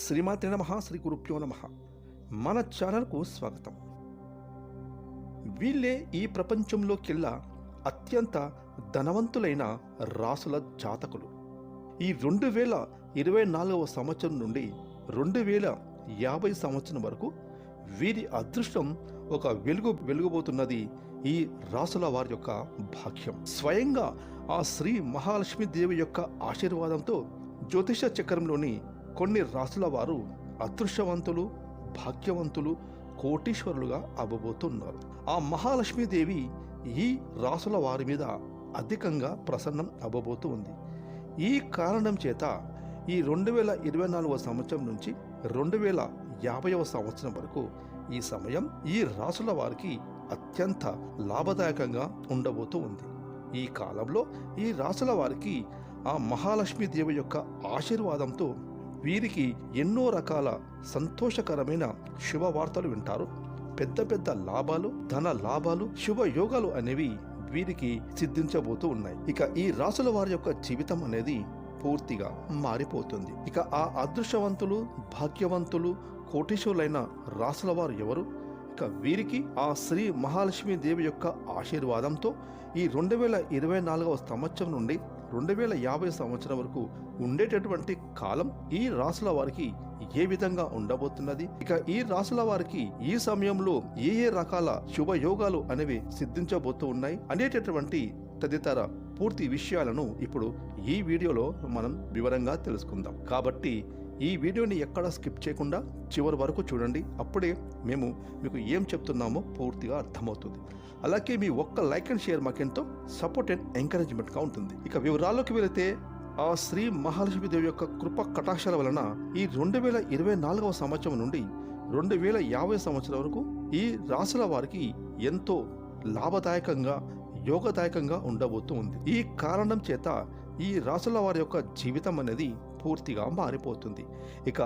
శ్రీమాతి నమ శ్రీ గురుభ్యో నమ. మన ఛానల్కు స్వాగతం. వీళ్ళే ఈ ప్రపంచంలోకెల్లా అత్యంత ధనవంతులైన రాసుల జాతకులు. ఈ రెండు వేల ఇరవై నాలుగవ సంవత్సరం నుండి రెండు వేల యాభై సంవత్సరం వరకు వీరి అదృష్టం ఒక వెలుగు వెలుగుబోతున్నది ఈ రాసుల వారి యొక్క భాగ్యం. స్వయంగా ఆ శ్రీ మహాలక్ష్మి దేవి యొక్క ఆశీర్వాదంతో జ్యోతిష చక్రంలోని కొన్ని రాసుల వారు అదృష్టవంతులు భాగ్యవంతులు కోటీశ్వరులుగా అవ్వబోతున్నారు. ఆ మహాలక్ష్మీదేవి ఈ రాసుల వారి మీద అధికంగా ప్రసన్నం అవ్వబోతూ ఉంది. ఈ కారణం చేత ఈ రెండు వేల ఇరవై నాలుగవ సంవత్సరం నుంచి రెండు వేల యాభైవ సంవత్సరం వరకు ఈ సమయం ఈ రాసుల వారికి అత్యంత లాభదాయకంగా ఉండబోతూ ఉంది. ఈ కాలంలో ఈ రాసుల వారికి ఆ మహాలక్ష్మీదేవి యొక్క ఆశీర్వాదంతో వీరికి ఎన్నో రకాల సంతోషకరమైన శుభవార్తలు వింటారు. పెద్ద పెద్ద లాభాలు ధన లాభాలు శుభయోగాలు అనేవి వీరికి సిద్ధించబోతూ ఉన్నాయి. ఇక ఈ రాసుల వారి యొక్క జీవితం అనేది పూర్తిగా మారిపోతుంది. ఇక ఆ అదృష్టవంతులు భాగ్యవంతులు కోటీశ్వరులైన రాసుల వారు ఎవరు? ఇక వీరికి ఆ శ్రీ మహాలక్ష్మి దేవి యొక్క ఆశీర్వాదంతో ఈ రెండు వేల ఇరవై నాలుగవ సంవత్సరం నుండి రెండు వేల యాభై సంవత్సరం వరకు ఉండేటటువంటి కాలం ఈ రాసుల వారికి ఏ విధంగా ఉండబోతున్నది? ఇక ఈ రాసుల వారికి ఈ సమయంలో ఏ ఏ రకాల శుభయోగాలు అనేవి సిద్ధించబోతూ ఉన్నాయి? అనేటటువంటి తదితర పూర్తి విషయాలను ఇప్పుడు ఈ వీడియోలో మనం వివరంగా తెలుసుకుందాం. కాబట్టి ఈ వీడియోని ఎక్కడ స్కిప్ చేయకుండా చివరి వరకు చూడండి. అప్పుడే మేము మీకు ఏం చెప్తున్నామో పూర్తిగా అర్థమవుతుంది. అలాగే మీ ఒక్క లైక్ అండ్ షేర్ మాకెంతో సపోర్ట్ అండ్ ఎంకరేజ్మెంట్గా ఉంటుంది. ఇక వివరాల్లోకి వెళితే ఆ శ్రీ మహాలక్ష్మీదేవి యొక్క కృప కటాక్షాల వలన ఈ రెండు వేల ఇరవై నాలుగవ సంవత్సరం నుండి రెండు వేల యాభై సంవత్సరం వరకు ఈ రాశుల వారికి ఎంతో లాభదాయకంగా యోగదాయకంగా ఉండబోతూ ఉంది. ఈ కారణం చేత ఈ రాసుల వారి యొక్క జీవితం అనేది పూర్తిగా మారిపోతుంది. ఇక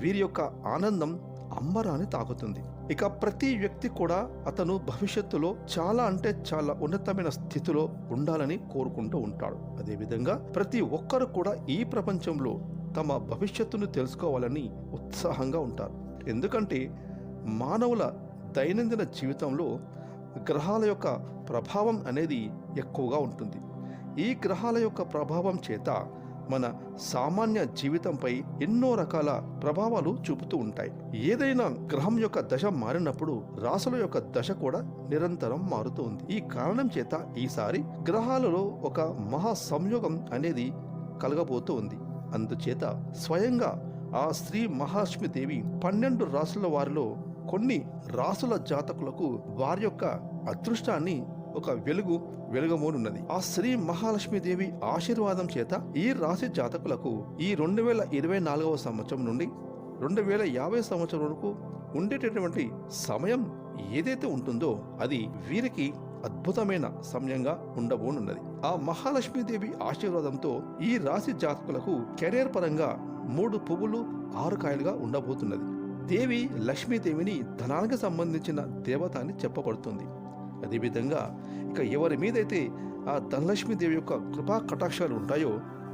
వీరి యొక్క ఆనందం అంబరాన్ని తాకుతుంది. ఇక ప్రతి వ్యక్తి కూడా అతను భవిష్యత్తులో చాలా అంటే చాలా ఉన్నతమైన స్థితిలో ఉండాలని కోరుకుంటూ ఉంటాడు. అదేవిధంగా ప్రతి ఒక్కరు కూడా ఈ ప్రపంచంలో తమ భవిష్యత్తును తెలుసుకోవాలని ఉత్సాహంగా ఉంటారు. ఎందుకంటే మానవుల దైనందిన జీవితంలో గ్రహాల యొక్క ప్రభావం అనేది ఎక్కువగా ఉంటుంది. ఈ గ్రహాల యొక్క ప్రభావం చేత మన సామాన్య జీవితంపై ఎన్నో రకాల ప్రభావాలు చూపుతూ ఉంటాయి. ఏదైనా గ్రహం యొక్క దశ మారినప్పుడు రాసుల యొక్క దశ కూడా నిరంతరం మారుతూ ఉంది. ఈ కారణం చేత ఈసారి గ్రహాలలో ఒక మహా సంయోగం అనేది కలగబోతూ ఉంది. అందుచేత స్వయంగా ఆ శ్రీ మహాలక్ష్మీదేవి పన్నెండు రాసుల వారిలో కొన్ని రాసుల జాతకులకు వారి యొక్క అదృష్టాన్ని ఒక వెలుగు వెలుగమోనున్నది. ఆ శ్రీ మహాలక్ష్మీదేవి ఆశీర్వాదం చేత ఈ రాశి జాతకులకు ఈ రెండు వేల ఇరవై నాలుగవ సంవత్సరం నుండి రెండు వేల యాభై సంవత్సరం వరకు ఉండేటటువంటి సమయం ఏదైతే ఉంటుందో అది వీరికి అద్భుతమైన సమయంగా ఉండబోనున్నది. ఆ మహాలక్ష్మీదేవి ఆశీర్వాదంతో ఈ రాశి జాతకులకు కెరీర్ పరంగా మూడు పువ్వులు ఆరు కాయలుగా ఉండబోతున్నది. దేవి లక్ష్మీదేవిని ధనానికి సంబంధించిన దేవత అని చెప్పబడుతుంది. అదేవిధంగా ఇక ఎవరి మీదైతే ఆ ధనలక్ష్మీదేవి యొక్క కృపా కటాక్షాలు ఉంటాయో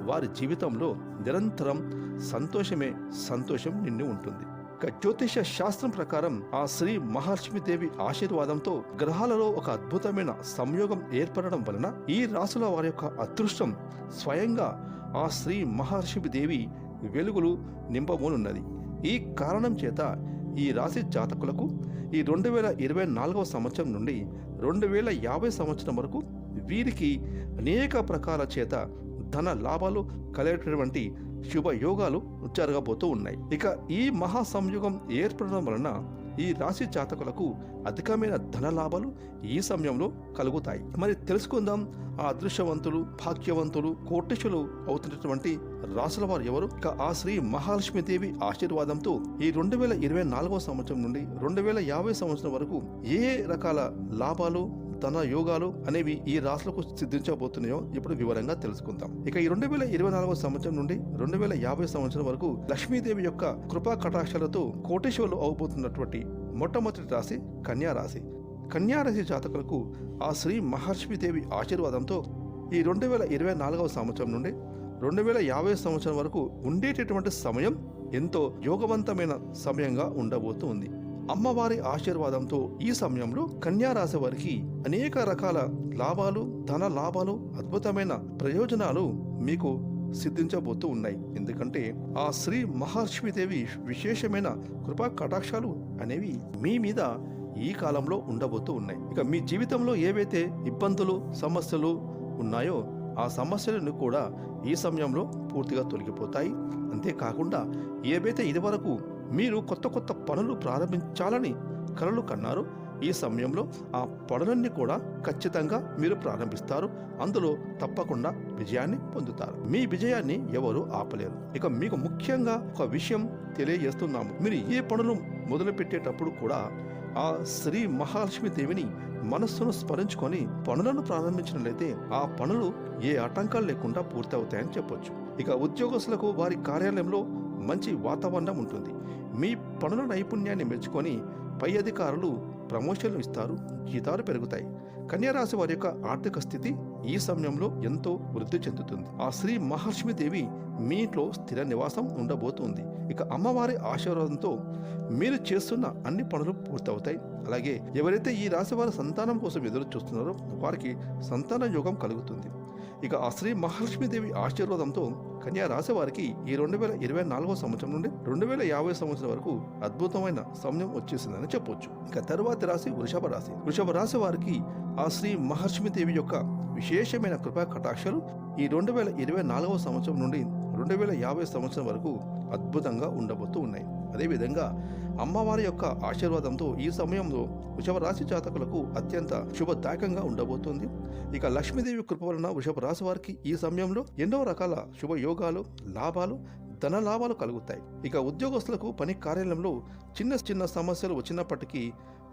వారి జీవితంలో నిరంతరం సంతోషమే సంతోషం నిండి ఉంటుంది. ఇక జ్యోతిష శాస్త్రం ప్రకారం ఆ శ్రీ మహాలక్ష్మీదేవి ఆశీర్వాదంతో గ్రహాలలో ఒక అద్భుతమైన సంయోగం ఏర్పడడం వలన ఈ రాసుల వారి యొక్క అదృష్టం స్వయంగా ఆ శ్రీ మహాలక్ష్మీదేవి వెలుగులు నింపబోనున్నది. ఈ కారణం చేత ఈ రాశి జాతకులకు ఈ రెండు వేల ఇరవై నాలుగవ సంవత్సరం నుండి రెండు వేల యాభై సంవత్సరం వరకు వీరికి అనేక ప్రకాల చేత ధన లాభాలు కలిగేటటువంటి శుభయోగాలు జరగబోతూ ఉన్నాయి. ఇక ఈ మహా సంయుగం ఏర్పడడం వలన ఈ రాశి జాతకులకు అధికమైన ధన లాభాలు ఈ సమయంలో కలుగుతాయి. మరి తెలుసుకుందాం ఆ అదృశ్యవంతులు భాగ్యవంతులు కోటేశ్వరులు అవుతున్నటువంటి రాసుల వారు ఎవరు? ఇక ఆ శ్రీ మహాలక్ష్మీదేవి ఆశీర్వాదంతో ఈ రెండు వేల ఇరవై నాలుగో సంవత్సరం నుండి రెండు వేల యాభై సంవత్సరం వరకు ఏ రకాల లాభాలు ధన యోగాలు అనేవి ఈ రాశులకు సిద్ధించబోతున్నాయో ఇప్పుడు వివరంగా తెలుసుకుందాం. ఇక ఈ రెండు వేల ఇరవై నాలుగో సంవత్సరం నుండి రెండు వేల యాభై సంవత్సరం వరకు లక్ష్మీదేవి యొక్క కృపా కటాక్షాలతో కోటేశ్వరులు అవబోతున్నటువంటి మొట్టమొదటి రాశి కన్యా రాశి. కన్యా రాశి జాతకులకు ఆ శ్రీ మహాలక్ష్మీదేవి ఆశీర్వాదంతో ఈ రెండు వేల ఇరవై నాలుగవ సంవత్సరం నుండి రెండు వేల యాభై సంవత్సరం వరకు ఉండేటటువంటి సమయం ఎంతో యోగవంతమైన సమయంగా ఉండబోతుంది అమ్మవారి ఆశీర్వాదంతో ఈ సమయంలో కన్యా రాశి వారికి అనేక రకాల లాభాలు ధన లాభాలు అద్భుతమైన ప్రయోజనాలు మీకు సిద్ధించబోతూ ఉన్నాయి. ఎందుకంటే ఆ శ్రీ మహాలక్ష్మీదేవి విశేషమైన కృపా కటాక్షాలు అనేవి మీ మీద ఈ కాలంలో ఉండబోతూ ఉన్నాయి. ఇక మీ జీవితంలో ఏవైతే ఇబ్బందులు సమస్యలు ఉన్నాయో ఆ సమస్యలను కూడా ఈ సమయంలో పూర్తిగా తొలగిపోతాయి. అంతేకాకుండా ఏవైతే ఇదివరకు మీరు కొత్త కొత్త పనులు ప్రారంభించాలని కలలు కన్నారు. ఈ సమయంలో ఆ పనులన్నీ కూడా ఖచ్చితంగా మీరు ప్రారంభిస్తారు. అందులో తప్పకుండా విజయాన్ని పొందుతారు. మీ విజయాన్ని ఎవరు ఆపలేరు. ఇక మీకు ముఖ్యంగా ఒక విషయం తెలియజేస్తున్నాము. మీరు ఏ పనులు మొదలు పెట్టేటప్పుడు కూడా ఆ శ్రీ మహాలక్ష్మి దేవిని మనస్సును స్మరించుకొని పనులను ప్రారంభించినట్లయితే ఆ పనులు ఏ ఆటంకాలు లేకుండా పూర్తవుతాయని చెప్పొచ్చు. ఇక ఉద్యోగస్తులకు వారి కార్యాలయంలో మంచి వాతావరణం ఉంటుంది. మీ పనుల నైపుణ్యాన్ని మెచ్చుకొని పై అధికారులు ప్రమోషన్లు ఇస్తారు. జీతాలు పెరుగుతాయి. కన్యారాశి వారి యొక్క ఆర్థిక స్థితి ఈ సమయంలో ఎంతో వృద్ధి చెందుతుంది. ఆ శ్రీ మహాలక్ష్మి దేవి మీ ఇంట్లో స్థిర నివాసం ఉండబోతుంది. ఇక అమ్మవారి ఆశీర్వాదంతో మీరు చేస్తున్న అన్ని పనులు పూర్తవుతాయి. అలాగే ఎవరైతే ఈ రాశి వారి సంతానం కోసం ఎదురు చూస్తున్నారో వారికి సంతాన యోగం కలుగుతుంది. ఇక ఆ శ్రీ మహాలక్ష్మీదేవి ఆశీర్వాదంతో కన్యా రాశి వారికి ఈ రెండు వేల ఇరవై నాలుగో సంవత్సరం నుండి రెండు వేల యాభై సంవత్సరం వరకు అద్భుతమైన సమయం వచ్చేసిందని చెప్పొచ్చు. ఇక తరువాతి రాశి వృషభ రాశి. వృషభ రాశి వారికి ఆ శ్రీ మహాలక్ష్మీదేవి యొక్క విశేషమైన కృపా కటాక్షాలు ఈ రెండు వేల ఇరవై నాలుగవ సంవత్సరం నుండి రెండు వేల యాభై సంవత్సరం వరకు అద్భుతంగా ఉండబోతూ ఉన్నాయి. అదేవిధంగా అమ్మవారి యొక్క ఆశీర్వాదంతో ఈ సమయంలో వృషభరాశి జాతకులకు అత్యంత శుభదాయకంగా ఉండబోతుంది. ఇక లక్ష్మీదేవి కృప వలన వృషభరాశి వారికి ఈ సమయంలో ఎన్నో రకాల శుభ యోగాలు లాభాలు ధన లాభాలు కలుగుతాయి. ఇక ఉద్యోగస్తులకు పని కార్యాలయంలో చిన్న చిన్న సమస్యలు వచ్చినప్పటికీ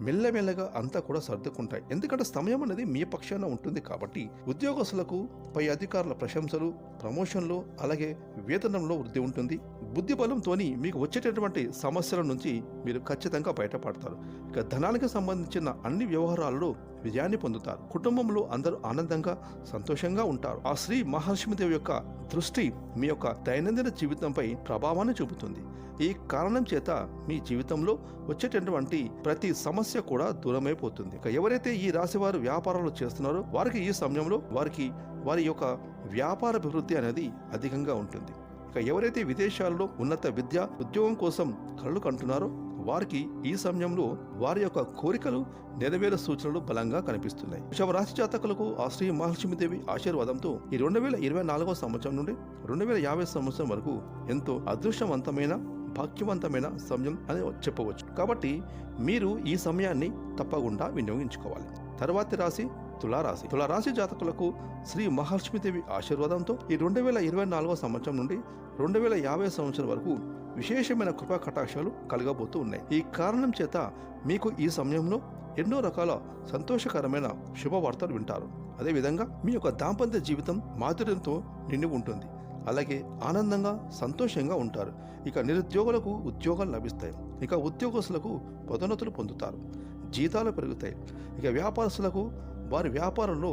మెల్లమెల్లగా అంతా కూడా సర్దుకుంటాయి. ఎందుకంటే సమయం అనేది మీ పక్షాన ఉంటుంది కాబట్టి ఉద్యోగస్తులకు పై అధికారుల ప్రశంసలు ప్రమోషన్లు అలాగే వేతనంలో వృద్ధి ఉంటుంది. బుద్ధి బలంతోని మీకు వచ్చేటటువంటి సమస్యల నుంచి మీరు ఖచ్చితంగా బయటపడతారు. ఇక ధనానికి సంబంధించిన అన్ని వ్యవహారాలలో విజయాన్ని పొందుతారు. కుటుంబంలో అందరూ ఆనందంగా సంతోషంగా ఉంటారు. ఆ శ్రీ మహాలక్ష్మీదేవి యొక్క దృష్టి మీ యొక్క దైనందిన జీవితంపై ప్రభావాన్ని చూపుతుంది. ఈ కారణం చేత మీ జీవితంలో వచ్చేటటువంటి ప్రతి సమస్య సమస్య కూడా దూరమైపోతుంది. ఇక ఎవరైతే ఈ రాశి వారు వ్యాపారాలు చేస్తున్నారో వారికి ఈ సమయంలో వారికి వారి యొక్క వ్యాపార అభివృద్ధి అనేది అధికంగా ఉంటుంది. ఇక ఎవరైతే విదేశాల్లో ఉన్నత విద్య ఉద్యోగం కోసం కళ్ళు కంటున్నారో వారికి ఈ సమయంలో వారి యొక్క కోరికలు నెరవేరే సూచనలు బలంగా కనిపిస్తున్నాయి. వృషభ రాశి జాతకులకు ఆ శ్రీ మహాలక్ష్మీదేవి ఆశీర్వాదంతో ఈ రెండు వేల ఇరవై నాలుగో సంవత్సరం నుండి రెండు వేల యాభై సంవత్సరం వరకు ఎంతో అదృష్టవంతమైన భాగ్యవంతమైన సమయం అని చెప్పవచ్చు. కాబట్టి మీరు ఈ సమయాన్ని తప్పకుండా వినియోగించుకోవాలి. తర్వాతి రాశి తులారాశి. తులారాశి జాతకులకు శ్రీ మహాలక్ష్మీదేవి ఆశీర్వాదంతో ఈ రెండు వేల ఇరవై నాలుగో సంవత్సరం నుండి రెండు వేల యాభై సంవత్సరం వరకు విశేషమైన కృపా కటాక్షాలు కలగబోతూ ఉన్నాయి. ఈ కారణం చేత మీకు ఈ సమయంలో ఎన్నో రకాల సంతోషకరమైన శుభవార్తలు వింటారు. అదేవిధంగా మీ యొక్క దాంపత్య జీవితం మాధుర్యంతో నిండి ఉంటుంది. అలాగే ఆనందంగా సంతోషంగా ఉంటారు. ఇక నిరుద్యోగులకు ఉద్యోగాలు లభిస్తాయి. ఇక ఉద్యోగస్తులకు పదోన్నతులు పొందుతారు. జీతాలు పెరుగుతాయి. ఇక వ్యాపారస్తులకు వారి వ్యాపారంలో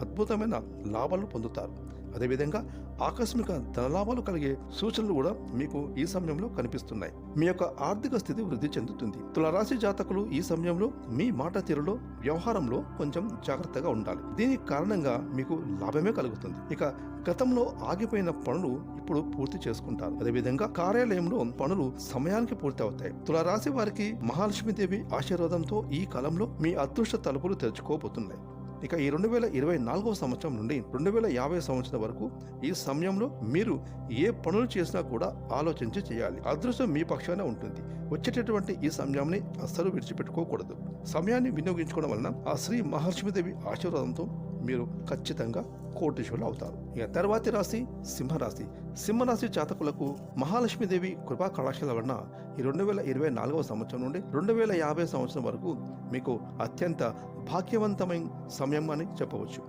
అద్భుతమైన లాభాలు పొందుతారు. అదేవిధంగా ఆకస్మిక ధనలాభాలు కలిగే సూచనలు కూడా మీకు ఈ సమయంలో కనిపిస్తున్నాయి. మీ యొక్క ఆర్థిక స్థితి వృద్ధి చెందుతుంది. తులరాశి జాతకులు ఈ సమయంలో మీ మాట తీరులో వ్యవహారంలో కొంచెం జాగ్రత్తగా ఉండాలి. దీనికి కారణంగా మీకు లాభమే కలుగుతుంది. ఇక గతంలో ఆగిపోయిన పనులు ఇప్పుడు పూర్తి చేసుకుంటారు. అదేవిధంగా కార్యాలయంలో పనులు సమయానికి పూర్తి అవుతాయి. తులరాశి వారికి మహాలక్ష్మీదేవి ఆశీర్వాదంతో ఈ కాలంలో మీ అదృష్ట తలుపులు తెరుచుకోబోతున్నాయి. ఇక ఈ రెండు వేల ఇరవై నాలుగవ సంవత్సరం నుండి రెండు వేల యాభై సంవత్సరం వరకు ఈ సమయంలో మీరు ఏ పనులు చేసినా కూడా ఆలోచించి చేయాలి. అదృష్టం మీ పక్షాన ఉంటుంది. వచ్చేటటువంటి ఈ సమయాన్ని అస్సలు విడిచిపెట్టుకోకూడదు. సమయాన్ని వినియోగించుకోవడం వలన ఆ శ్రీ మహాలక్ష్మీదేవి ఆశీర్వాదంతో మీరు ఖచ్చితంగా కోటీశ్వరులు అవుతారు. ఇక తర్వాతి రాశి సింహరాశి. సింహరాశి జాతకులకు మహాలక్ష్మీదేవి కృపా కళాశాల వలన ఈ రెండు వేల ఇరవై నాలుగవ సంవత్సరం నుండి రెండు వేల యాభై సంవత్సరం వరకు మీకు అత్యంత భాగ్యవంతమైన సమయం అని చెప్పవచ్చు.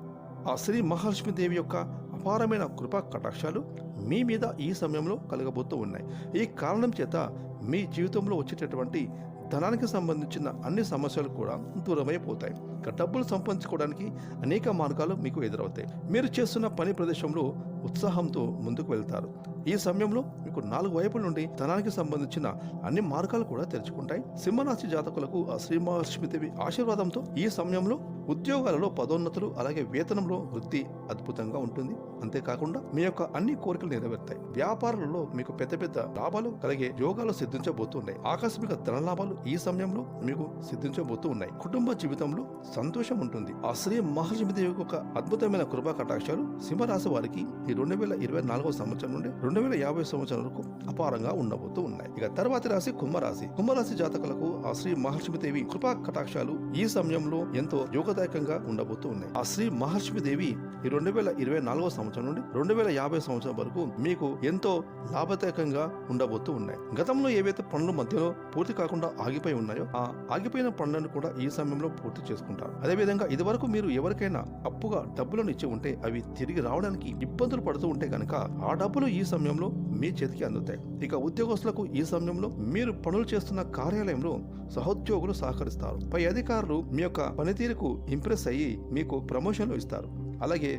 ఆ శ్రీ మహాలక్ష్మీదేవి యొక్క అపారమైన కృపా కటాక్షాలు మీ మీద ఈ సమయంలో కలగబోతూ ఉన్నాయి. ఈ కారణం చేత మీ జీవితంలో వచ్చేటటువంటి ధనానికి సంబంధించిన అన్ని సమస్యలు కూడా దూరమైపోతాయి. ఇక డబ్బులు సంపాదించుకోవడానికి అనేక మార్గాలు మీకు ఎదురవుతాయి. మీరు చేస్తున్న పని ప్రదేశంలో ఉత్సాహంతో ముందుకు వెళ్తారు. ఈ సమయంలో మీకు నాలుగు వైపుల నుండి ధనానికి సంబంధించిన అన్ని మార్గాలు కూడా తెరుచుకుంటాయి. సింహరాశి జాతకులకు ఆ శ్రీ మహాలక్ష్మీదేవి ఆశీర్వాదంతో ఈ సమయంలో ఉద్యోగాలలో పదోన్నతులు అలాగే వేతనంలో వృద్ధి అద్భుతంగా ఉంటుంది. అంతేకాకుండా మీ యొక్క అన్ని కోరికలు నెరవేరుతాయి. వ్యాపారాలలో మీకు పెద్ద పెద్ద లాభాలు కలిగే యోగాలు సిద్ధించబోతున్నాయి. ఆకస్మిక ధన లాభాలు ఈ సమయంలో మీకు సిద్ధించబోతూ ఉన్నాయి కుటుంబ జీవితంలో సంతోషం ఉంటుంది. ఆ శ్రీ మహాలక్ష్మీదేవి ఒక అద్భుతమైన కృపా కటాక్షాలు సింహరాశి వారికి ఈ రెండు వేల ఇరవై నాలుగో సంవత్సరం నుండి రెండు వేల యాభై సంవత్సరం వరకు అపారంగా ఉండబోతూ ఉన్నాయి. ఇక తర్వాతి రాశి కుంభరాశి. కుంభరాశి జాతకులకు ఆ శ్రీ మహాలక్ష్మీదేవి కృపా కటాక్షాలు ఈ సమయంలో ఎంతో యోగదాయకంగా ఉండబోతూ ఉన్నాయి. ఆ శ్రీ మహాలక్ష్మీదేవి ఈ రెండు వేల ఇరవై నాలుగో సంవత్సరం సంవత్సరం నుండి రెండు వేల యాభై సంవత్సరం వరకు మీకు ఎంతో లాభదాయకంగా ఉండబోతూ ఉన్నాయి. గతంలో ఏవైతే పనులు మధ్యలో పూర్తి కాకుండా ఆగిపోయి ఉన్నాయో ఆ ఆగిపోయిన పనులను కూడా ఈ సమయంలో పూర్తి చేసుకుంటారు. అదేవిధంగా ఇదివరకు మీరు ఎవరికైనా అప్పుగా డబ్బులను ఇచ్చి ఉంటే అవి తిరిగి రావడానికి ఇబ్బందులు పడుతూ ఉంటే కనుక ఆ డబ్బులు ఈ సమయంలో మీ చేతికి అందుతాయి. ఇక ఉద్యోగస్తులకు ఈ సమయంలో మీరు పనులు చేస్తున్న కార్యాలయంలో సహోద్యోగులు సహకరిస్తారు. పై అధికారులు మీ యొక్క పనితీరుకు ఇంప్రెస్ అయ్యి మీకు ప్రమోషన్లు ఇస్తారు. అలాగే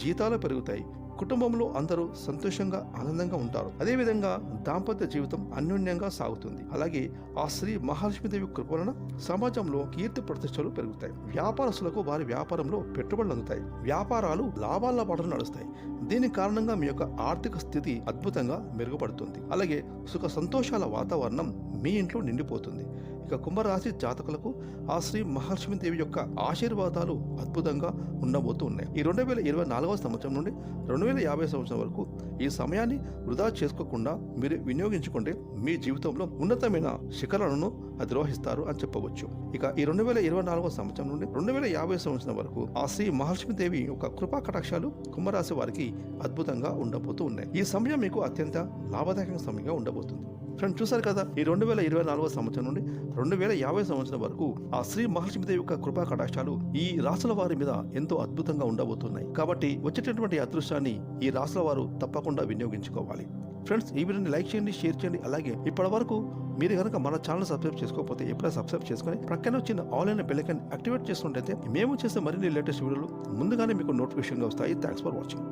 జీతాలు పెరుగుతాయి. కుటుంబంలో అందరూ సంతోషంగా ఆనందంగా ఉంటారు. అదేవిధంగా దాంపత్య జీవితం అన్యోన్యంగా సాగుతుంది. అలాగే ఆ శ్రీ మహాలక్ష్మీదేవి కృప వలన సమాజంలో కీర్తి ప్రతిష్టలు పెరుగుతాయి. వ్యాపారస్తులకు వారి వ్యాపారంలో పెట్టుబడులు అందుతాయి. వ్యాపారాలు లాభాల పాటలు నడుస్తాయి. దీని కారణంగా మీ యొక్క ఆర్థిక స్థితి అద్భుతంగా మెరుగుపడుతుంది. అలాగే సుఖ సంతోషాల వాతావరణం మీ ఇంట్లో నిండిపోతుంది. ఇక కుంభరాశి జాతకులకు ఆ శ్రీ మహాలక్ష్మీదేవి యొక్క ఆశీర్వాదాలు అద్భుతంగా ఉండబోతూ ఉన్నాయి ఈ రెండు వేల ఇరవై నాలుగవ సంవత్సరం నుండి రెండు వేల యాభై సంవత్సరం వరకు ఈ సమయాన్ని వృధా చేసుకోకుండా మీరు వినియోగించుకుంటే మీ జీవితంలో ఉన్నతమైన శిఖరాలను అధిరోహిస్తారు అని చెప్పవచ్చు. ఇక ఈ రెండు వేల ఇరవై నాలుగవ సంవత్సరం నుండి రెండు వేల యాభై సంవత్సరం వరకు ఆ శ్రీ మహాలక్ష్మీదేవి యొక్క కృపా కటాక్షాలు కుంభరాశి వారికి అద్భుతంగా ఉండబోతూ ఉన్నాయి ఈ సమయం మీకు అత్యంత లాభదాయక సమయంగా ఉండబోతుంది. ఫ్రెండ్ చూసారు కదా ఈ రెండు వేల ఇరవై నాలుగో సంవత్సరం నుండి రెండు వేల యాభై సంవత్సరం వరకు ఆ శ్రీ మహాలక్ష్మీదేవి యొక్క కృపా కటాక్షాలు ఈ రాసుల వారి మీద ఎంతో అద్భుతంగా ఉండబోతున్నాయి. కాబట్టి వచ్చేటటువంటి అదృష్టాన్ని ఈ రాసుల వారు తప్పకుండా వినియోగించుకోవాలి. ఫ్రెండ్స్ ఈ వీడియోని లైక్ చేయండి షేర్ చేయండి. అలాగే ఇప్పటి వరకు మీరు కనుక మన ఛానల్ సబ్స్క్రైబ్ చేసుకోకపోతే ఎప్పుడైనా సబ్స్క్రైబ్ చేసుకొని ప్రక్కన వచ్చిన ఆన్లైన్ బెల్లైకన్ యాక్టివేట్ చేసుకుంటే మేము చేసే మరిన్ని లేటెస్ట్ వీడియోలు ముందుగానే మీకు నోటిఫికేషన్గా వస్తాయి. Thanks for watching.